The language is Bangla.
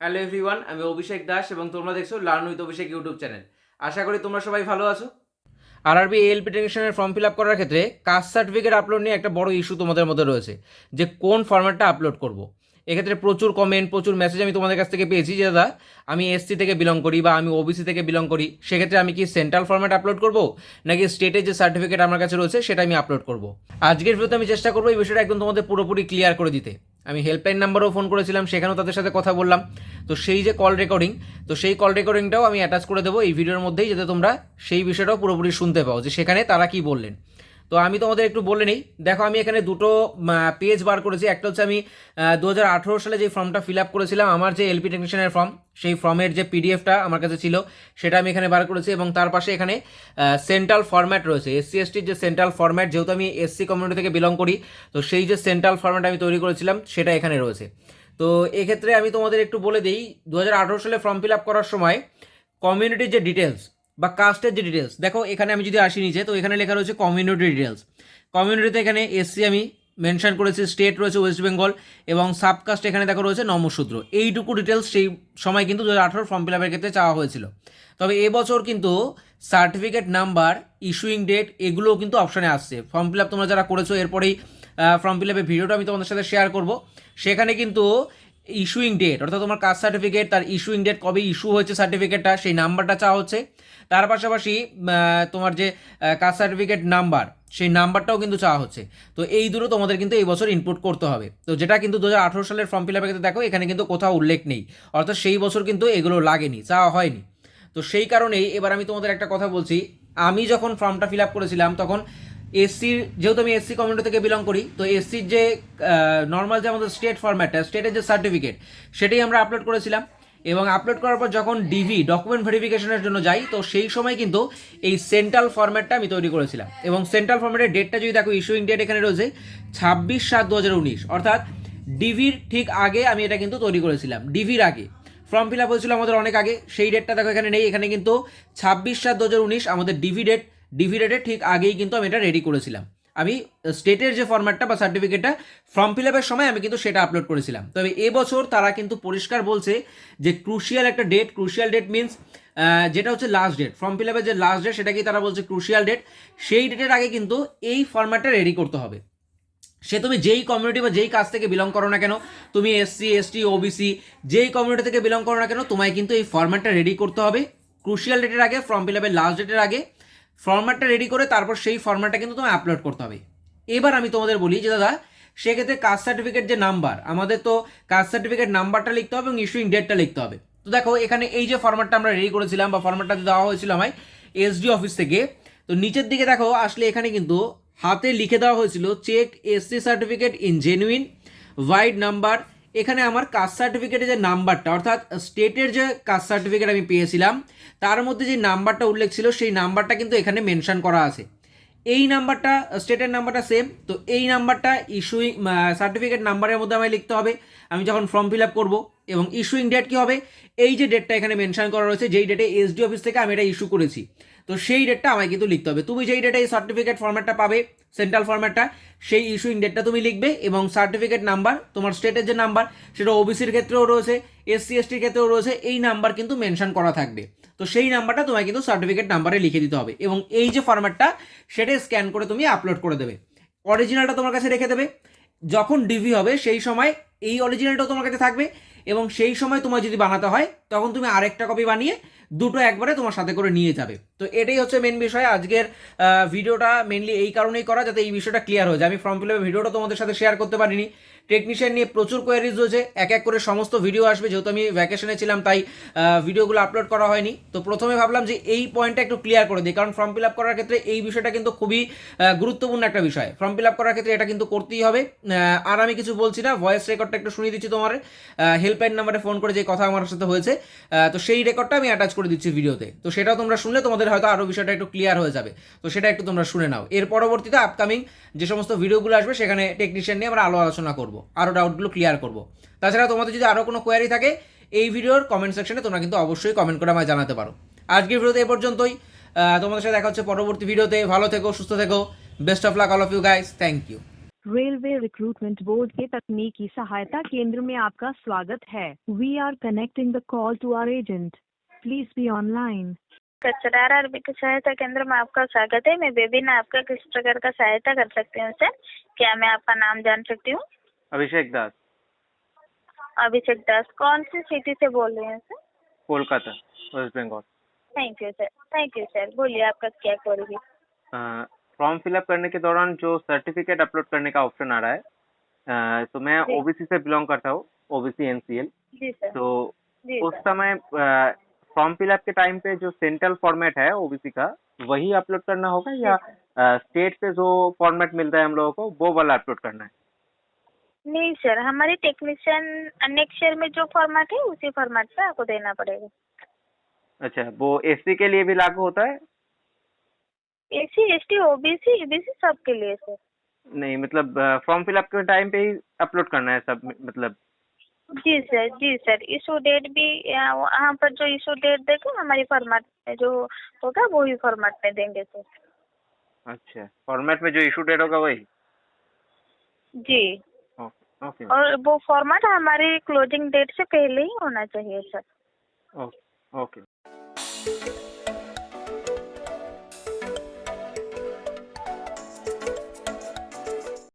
হ্যালো এভরিওয়ান, আমি অভিষেক দাস এবং তোমরা দেখছ learn with Abhishek YouTube channel. আশা করি তোমরা সবাই ভালো আছো। আরআরবি এএলপি টেকনিশিয়ানের ফর্ম ফিল আপ করার ক্ষেত্রে কাস্ট সার্টিফিকেট আপলোড নিয়ে একটা বড় ইস্যু তোমাদের মধ্যে রয়েছে, যে কোন ফরম্যাটটা আপলোড করব। এক্ষেত্রে প্রচুর কমেন্ট প্রচুর মেসেজ আমি তোমাদের কাছ থেকে পেয়েছি যে, দাদা, আমি এসসি থেকে বিলং করি বা আমি ওবিসি থেকে বিলং করি, সেক্ষেত্রে আমি কি সেন্ট্রাল ফরম্যাট আপলোড করব, নাকি স্টেটের যে সার্টিফিকেট আমার কাছে রয়েছে সেটা আমি আপলোড করব? আজকের ভিডিওতে আমি চেষ্টা করব এই বিষয়টা একদম তোমাদের পুরোপুরি ক্লিয়ার করে দিতে। আমি হেল্পলাইন নাম্বারও ফোন করেছিলাম, সেখানেও তাদের সাথে কথা বললাম। তো সেই যে কল রেকর্ডিং তো সেই কল রেকর্ডিংটাও আমি অ্যাটাচ করে দেবো এই ভিডিওর মধ্যেই, যাতে তোমরা সেই বিষয়টাও পুরোপুরি শুনতে পাও যে সেখানে তারা কি বললেন। তো আমি তোমাদের একটু বলে নিই। দেখো, আমি এখানে দুটো পেজ বার করেছি। একটা হচ্ছে আমি দু হাজার আঠেরো সালে যে ফর্মটা ফিল আপ করেছিলাম, আমার যে এলপি টেকনিশিয়ানের ফর্ম সেই ফর্মের যে পিডিএফটা আমার কাছে ছিল, সেটা আমি এখানে বার করেছি এবং তার পাশে এখানে সেন্ট্রাল ফর্ম্যাট রয়েছে। এসসি এসটির যে সেন্ট্রাল ফর্ম্যাট যেহেতু আমি এসসি কমিউনিটি থেকে বিলং করি, তো সেই যে সেন্ট্রাল ফর্ম্যাট আমি তৈরি করেছিলাম, সেটা এখানে রয়েছে। তো এক্ষেত্রে আমি তোমাদের একটু বলে দিই দু হাজার আঠারো সালে ফর্ম ফিল আপ করার সময় কমিউনিটির যে ডিটেলস বা কাস্টের যে ডিটেলস দেখো, এখানে আমি যদি আসি নিচে, তো এখানে লেখা রয়েছে কমিউনিটি ডিটেলস কমিউনিটিতে এখানে এসসি আমি মেনশন করেছি স্টেট রয়েছে ওয়েস্ট বেঙ্গল এবং সাবকাস্ট এখানে দেখো রয়েছে নমশূদ্র এইটুকু ডিটেলস সেই সময় কিন্তু দু হাজার আঠারো ফর্ম ফিল আপের ক্ষেত্রে চাওয়া হয়েছিল। তবে এবছর কিন্তু সার্টিফিকেট নাম্বার ইস্যুইং ডেট এগুলোও কিন্তু অপশানে আসছে। ফর্ম ফিল আপ তোমরা যারা করেছ, এরপরেই ফর্ম ফিল আপের ভিডিওটা আমি তোমাদের সাথে শেয়ার করব। সেখানে কিন্তু ইস্যুইং ডেট অর্থাৎ তোমার কাস্ট সার্টিফিকেট তার ইস্যুইং ডেট কবে ইস্যু হয়েছে সার্টিফিকেটটা সেই নাম্বারটা চাওয়া হচ্ছে। তার পাশাপাশি তোমার যে কাস্ট সার্টিফিকেট নাম্বার সেই নাম্বারটাও কিন্তু চাওয়া হচ্ছে। তো এই দুটো তোমাদের কিন্তু এই বছর ইনপুট করতে হবে। তো যেটা কিন্তু দু হাজার আঠেরো সালের ফর্ম ফিল আপের ক্ষেত্রে দেখো, এখানে কিন্তু কোথাও উল্লেখ নেই। অর্থাৎ সেই বছর কিন্তু এগুলো লাগেনি, চাওয়া হয়নি। তো সেই কারণেই এবার আমি তোমাদের একটা কথা বলছি। আমি যখন ফর্মটা ফিল আপ করেছিলাম, তখন এসসির যেহেতু আমি এসসি কমিউনিটি থেকে বিলং করি, তো এসসির যে নর্মাল যে আমাদের স্টেট ফরম্যাটটা স্টেটের যে সার্টিফিকেট সেটাই আমরা আপলোড করেছিলাম। এবং আপলোড করার পর যখন ডিভি ডকুমেন্ট ভেরিফিকেশনের জন্য যাই, তো সেই সময় কিন্তু এই সেন্ট্রাল ফরম্যাটটা আমি তৈরি করেছিলাম। এবং সেন্ট্রাল ফরম্যাটের ডেটটা যদি দেখো ইস্যুইং ডেট এখানে রয়েছে, ছাব্বিশ সাত দু হাজার উনিশ। অর্থাৎ ডিভির ঠিক আগে আমি এটা কিন্তু তৈরি করেছিলাম ডিভির আগে। ফর্ম ফিল আপ হয়েছিল আমাদের অনেক আগে, সেই ডেটটা দেখো এখানে নেই। এখানে কিন্তু ছাব্বিশ সাত দু হাজার উনিশ আমাদের ডিভি ডেট ডিভি ডেটের ঠিক আগেই কিন্তু আমি এটা রেডি করেছিলাম। আমি স্টেটের যে ফর্ম্যাটটা বা সার্টিফিকেটটা ফর্ম ফিল আপের সময় আমি কিন্তু সেটা আপলোড করেছিলাম। তবে এবছর তারা কিন্তু পরিষ্কার বলছে যে ক্রুশিয়াল একটা ডেট ক্রুশিয়াল ডেট মিনস যেটা হচ্ছে লাস্ট ডেট ফর্ম ফিল আপের যে লাস্ট ডেট সেটাকেই তারা বলছে ক্রুশিয়াল ডেট সেই ডেটের আগে কিন্তু এই ফর্ম্যাটটা রেডি করতে হবে। সে তুমি যেই কমিউনিটি বা যেই কাজ থেকে বিলং করো না কেন, তুমি এসসি এসটি ওবিসি যেই কমিউনিটি থেকে বিলং করো না কেন, তোমায় কিন্তু এই ফর্ম্যাটটা রেডি করতে হবে। ক্রুশিয়াল ডেটের আগে ফর্ম ফিল আপের লাস্ট ডেটের আগে ফরম্যাটটা রেডি করে তারপর সেই ফরম্যাটটা কিন্তু তোমায় আপলোড করতে হবে। এবার আমি তোমাদের বলি যে, দাদা, সেক্ষেত্রে কাস্ট সার্টিফিকেট যে নাম্বার আমাদের তো কাস্ট সার্টিফিকেট নাম্বারটা লিখতে হবে এবং ইস্যুইং ডেটটা লিখতে হবে। তো দেখো, এখানে এই যে ফরম্যাটটা আমরা রেডি করেছিলাম বা ফরম্যাটটা দেওয়া হয়েছিল আমায় এসডি অফিস থেকে, তো নিচের দিকে দেখো, আসলে এখানে কিন্তু হাতে লিখে দেওয়া হয়েছিল check SC certificate in genuine wide number এখানে আমার কাস্ট সার্টিফিকেটের যে নাম্বারটা, অর্থাৎ স্টেটের যে কাস্ট সার্টিফিকেট আমি পেয়েছিলাম, তার মধ্যে যে নাম্বারটা উল্লেখ ছিল, সেই নাম্বারটা কিন্তু এখানে মেনশন করা আছে। এই নাম্বারটা স্টেটের নাম্বারটা সেম তো এই নাম্বারটা ইস্যুইং সার্টিফিকেট নাম্বারের মধ্যে আমায় লিখতে হবে। আমি যখন ফর্ম ফিল আপ করব এবং ইস্যুইং ডেট কী হবে, এই যে ডেটটা এখানে মেনশন করা রয়েছে, যেই ডেটে এসডি অফিস থেকে আমি এটা ইস্যু করেছি। তো সেই ডেটটা আমায় কিন্তু লিখতে হবে। তুমি যেই ডেটে এই সার্টিফিকেট ফরম্যাটটা পাবে সেন্ট্রাল ফরম্যাটটা সেই ইস্যুইং ডেটটা তুমি লিখবে এবং সার্টিফিকেট নাম্বার তোমার স্টেটের যে নাম্বার সেটা ওবিসির ক্ষেত্রেও রয়েছে এসসি এসটির ক্ষেত্রেও রয়েছে, এই নাম্বার কিন্তু মেনশন করা থাকবে। তো সেই নাম্বারটা তোমায় কিন্তু সার্টিফিকেট নাম্বারে লিখে দিতে হবে এবং এই যে ফরম্যাটটা সেটা স্ক্যান করে তুমি আপলোড করে দেবে। অরিজিনালটা তোমার কাছে রেখে দেবে। যখন ডিভি হবে, সেই সময় এই অরিজিনালটাও তোমার কাছে থাকবে। এবং সেই সময় তোমার যদি বানাতে হয়, তখন তুমি আরেকটা কপি বানিয়ে দুটো একবারে তোমার সাথে করে নিয়ে যাবে। তো এটাই হচ্ছে মেন বিষয়। আজকের ভিডিওটা মেনলি এই কারণেই করা যাতে এই বিষয়টা ক্লিয়ার হয়ে যায়। আমি ফর্ম ফিল ভিডিওটা তোমাদের সাথে শেয়ার করতে পারিনি। টেকনিশিয়ান নিয়ে প্রচুর কোয়ারিজ রয়েছে, এক এক করে সমস্ত ভিডিও আসবে, যেহেতু আমি ভ্যাকেশনে ছিলাম, তাই ভিডিওগুলো আপলোড করা হয়নি। তো প্রথমে ভাবলাম যে এই পয়েন্টটা একটু ক্লিয়ার করে দিই, কারণ ফর্ম ফিল আপ করার ক্ষেত্রে এই বিষয়টা কিন্তু খুবই গুরুত্বপূর্ণ একটা বিষয়। ফর্ম ফিল আপ করার ক্ষেত্রে এটা কিন্তু করতেই হবে। আর আমি কিছু বলছি না ভয়েস রেকর্ডটা একটু শুনিয়ে দিচ্ছি তোমার। হেল্পলাইন নাম্বারে ফোন করে যে কথা আমার সাথে হয়েছে। তো সেই রেকর্ডটা আমি অ্যাটাচ করে দিচ্ছি ভিডিওতে তো। সেটাও তোমরা শুনলে, তোমাদের হয়তো আরও বিষয়টা একটু ক্লিয়ার হয়ে যাবে। তো সেটা একটু তোমরা শুনে নাও। এর পরবর্তীতে আপকামিং যে সমস্ত ভিডিওগুলো আসবে, সেখানে টেকনিশিয়ান নিয়ে আমরা আলো আলোচনা করব। আরও ডাউটগুলো ক্লিয়ার করবো তাছাড়া তোমাদের যদি আরও কোনো কোয়ারি থাকে এই ভিডিওর কমেন্ট সেকশনে তোমরা কিন্তু অবশ্যই কমেন্ট করে আমায় জানাতে পারো আজকের ভিডিওতে এ পর্যন্তই আহ, তোমাদের সাথে দেখা হচ্ছে পরবর্তী ভিডিওতে ভালো থেকো সুস্থ থেকো best of luck all of you guys thank you railway recruitment board के तकनीकी सहायता केंद्र में आपका स्वागत है we are connecting the call to our agent please be online कचरार RB की सहायता केंद्र में आपका स्वागत है मैं बेबी ने आपका किस प्रकार का सहायता कर सकती हूँ सर क्या मैं आपका नाम जान सकती हूँ अभिषेक दास। अभिषेक दास कौन सी सिटी से बोल रहे हैं sir Kolkata West Bengal thank you sir thank you sir बोलिए आपका क्या क्वेरी फॉर्म फिलअप करने के दौरान जो सर्टिफिकेट अपलोड करने का ऑप्शन आ रहा है अ, तो मैं ओबीसी से बिलोंग करता हूँ ओबीसी एनसीएल जी सर तो जी उस समय फॉर्म फिलअप के टाइम पे जो सेंट्रल फॉर्मेट है ओबीसी का वही अपलोड करना होगा या स्टेट पे जो फॉर्मेट मिलता है हम लोगों को वो वाला अपलोड करना है? नहीं सर हमारे टेक्नीशियन नेक्स्ट ईयर में जो फॉर्मेट है उसी फॉर्मेट पे आपको देना पड़ेगा। अच्छा वो एससी के लिए भी लागू होता है? S C S T OBC EBC सबके लिए सर। नहीं मतलब फॉर्म फिलअप के टाइम पे ही अपलोड करना है सब मतलब। जी सर जी सर इशू डेट भी वहाँ पर जो इशू डेट देखे हमारी फॉर्मेट में जो होगा वही फॉर्मेट में देंगे सर। अच्छा फॉर्मेट में जो इशू डेट होगा वही? जी। ओके और वो फॉर्मेट हमारी क्लोजिंग डेट से पहले ही होना चाहिए सर ओके ओके